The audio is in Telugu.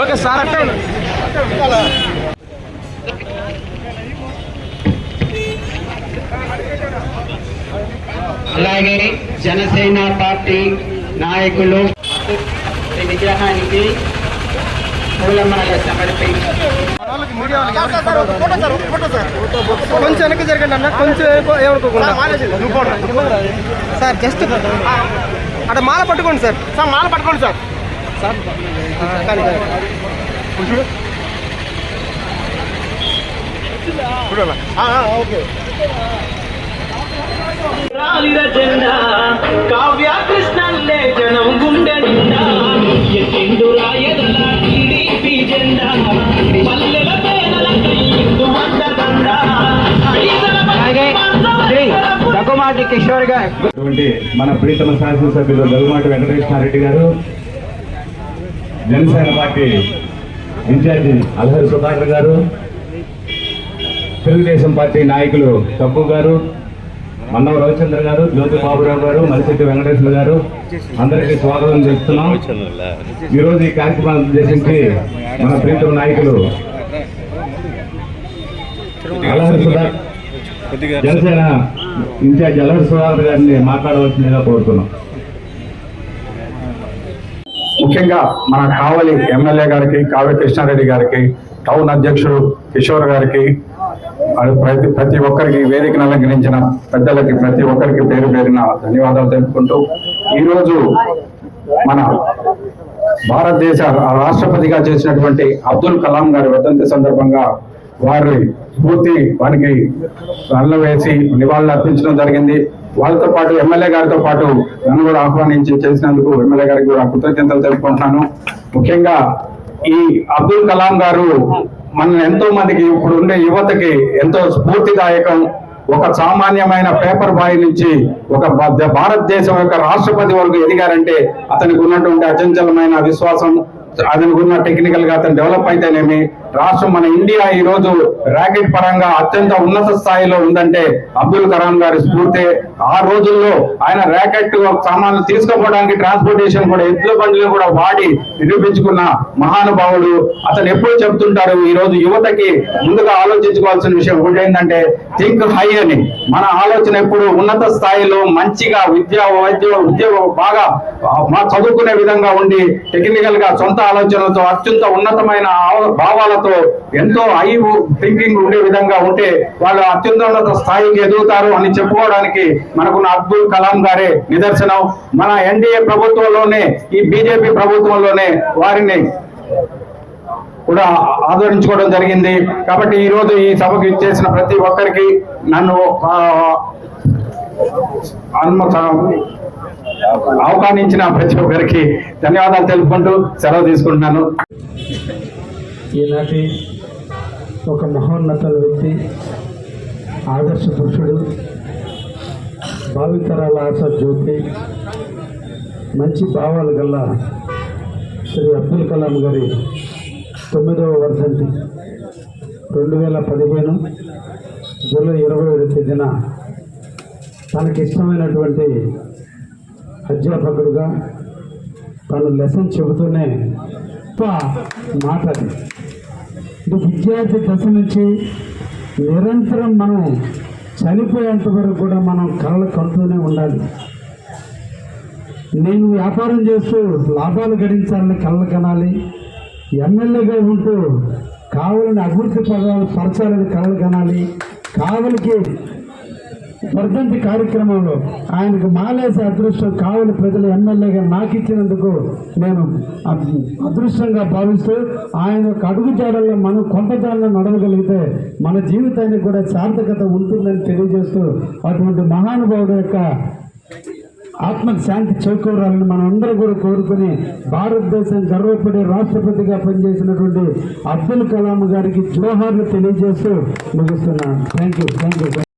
ఓకే సార్ అంటే అలాగే జనసేన పార్టీ నాయకులు విగ్రహానికి పూలమాల కొంచెం వెనక్కి జరగండి అన్న కొంచెం ఏమనుకోకుండా సార్ జస్ట్ అక్కడ మాల పట్టుకోండి సార్. సార్ మాల పట్టుకోండి సార్. సార్? కానీ ఓకే. రాలిన జెండా కావ్య కృష్ణల్లే జనం గుండె నిండా ఎట్టెండు రాయదల టీడీపీ జెండా పల్లెల పేదల కయ్యిందు వందదండ అలాగే శ్రీ రఘుమాటి కిషోర్ గారు. అటువంటి మన ప్రీతమ శాసనసభ్యులు దగ్గుమాటి వెంకటకృష్ణారెడ్డి గారు జనసేన పార్టీ ఇన్ఛార్జి అల్హరి సుధాకర్ గారు తెలుగుదేశం పార్టీ నాయకులు తప్పు గారు మన్నవ రవిచంద్ర గారు జ్యోతి బాబురావు గారు మరిశెట్టి వెంకటేశ్వర గారు అందరికీ స్వాగతం చేస్తున్నాం ఈరోజు ఈ కార్యక్రమాన్ని ఉద్దేశించి మన ప్రీతమ నాయకులు జనసేన ఇన్ఛార్జ్ అలవర్ సుధాకర్ గారిని మాట్లాడవలసిందిగా కోరుతున్నాం. ముఖ్యంగా మన కావలి ఎమ్మెల్యే గారికి కావ్య కృష్ణారెడ్డి గారికి టౌన్ అధ్యక్షుడు కిషోర్ గారికి ప్రతి ప్రతి ఒక్కరికి వేదికను అలంకరించిన పెద్దలకి ప్రతి ఒక్కరికి పేరు పేరిన ధన్యవాదాలు తెలుపుకుంటూ ఈరోజు మన భారతదేశ రాష్ట్రపతిగా చేసినటువంటి అబ్దుల్ కలాం గారి వర్ధంతి సందర్భంగా వారి స్ఫూర్తి వారికి అల్ల వేసి నివాళులు అర్పించడం జరిగింది. వాళ్ళతో పాటు ఎమ్మెల్యే గారితో పాటు నన్ను కూడా ఆహ్వానించి చేసినందుకు ఎమ్మెల్యే గారికి కూడా కృతజ్ఞతలు తెలుపుకుంటున్నాను. ముఖ్యంగా ఈ అబ్దుల్ కలాం గారు మన ఎంతో మందికి ఇప్పుడు ఉండే యువతకి ఎంతో స్ఫూర్తిదాయకం. ఒక సామాన్యమైన పేపర్ బాయ్ నుంచి ఒక భారతదేశం యొక్క రాష్ట్రపతి వరకు ఎదిగారంటే అతనికి ఉన్నటువంటి అచంచలమైన విశ్వాసం ఉన్న టెక్నికల్గా అతను డెవలప్ అయితేనేమి రాష్ట్రం మన ఇండియా ఈ రోజు ర్యాకెట్ పరంగా అత్యంత ఉన్నత స్థాయిలో ఉందంటే అబ్దుల్ కలాం గారి స్ఫూర్తి. ఆ రోజుల్లో ఆయన ర్యాకెట్ సామాన్లు తీసుకుపోవడానికి ట్రాన్స్పోర్టేషన్ కూడా ఎద్దుల బండ్లు కూడా వాడి నిరూపించుకున్న మహానుభావుడు. అతను ఎప్పుడు చెప్తుంటారు ఈ రోజు యువతకి ముందుగా ఆలోచించుకోవాల్సిన విషయం ఒకటి ఏంటంటే థింక్ హై అని మన ఆలోచన ఎప్పుడు ఉన్నత స్థాయిలో మంచిగా విద్య వైద్య ఉద్యోగం బాగా మా చదువుకునే విధంగా ఉండి టెక్నికల్గా సొంత ఆలోచనలతో అత్యంత ఉన్నతమైన భావాలతో ఎంతో హై థింకింగ్ ఉండే విధంగా ఉంటే వాళ్ళు అత్యున్నత స్థాయికి ఎదుగుతారు అని చెప్పుకోవడానికి మనకున్న అబ్దుల్ కలాం గారే నిదర్శనం. మన ఎన్డీఏ ప్రభుత్వంలోనే ఈ బీజేపీ ప్రభుత్వంలోనే వారిని కూడా ఆదరించుకోవడం జరిగింది. కాబట్టి ఈరోజు ఈ సభకు చేసిన ప్రతి ఒక్కరికి నన్ను అనుమత ఆహ్వానించిన ప్రతి ఒక్కరికి ధన్యవాదాలు తెలుపుకుంటూ సెలవు తీసుకుంటున్నాను. ఈనాటి ఒక మహోన్నత వ్యక్తి ఆదర్శ పురుషుడు భావితరాల ఆశ జ్యోతి మంచి భావాలు గల శ్రీ అబ్దుల్ కలాం గారి తొమ్మిదవ వర్ధంతి రెండు వేల పదిహేను జూలై ఇరవై ఏడు తేదీన తనకి ఇష్టమైనటువంటి అధ్యాపకుడుగా తను లెసన్ చెబుతూనే మాట అది ఇది విద్యార్థి దశ నుంచి నిరంతరం మనం చనిపోయేంత వరకు కూడా మనం కళలు కంటూనే ఉండాలి. నేను వ్యాపారం చేస్తూ లాభాలు గడించాలని కళ్ళు కనాలి. ఎమ్మెల్యేగా ఉంటూ కావాలని అభివృద్ధి పదాలు పరచాలని కళలు కనాలి. కావలికి వర్ధంతి కార్యక్రమంలో ఆయనకు మాలేసే అదృష్టం కావలి ప్రజలు ఎమ్మెల్యేగా నాకు ఇచ్చినందుకు నేను అదృష్టంగా భావిస్తూ ఆయన యొక్క అడుగుజాడల్లో మనం కొంతకాలం నడవగలిగితే మన జీవితానికి కూడా సార్థకత ఉంటుందని తెలియజేస్తూ అటువంటి మహానుభావుడు యొక్క ఆత్మకు శాంతి చేకూరాలని మనం అందరూ కూడా కోరుకుని భారతదేశం గర్వపడే రాష్ట్రపతిగా పనిచేసినటువంటి అబ్దుల్ కలాం గారికి జోహార్లు తెలియజేస్తూ ముగిస్తున్నాను. Thank you thank you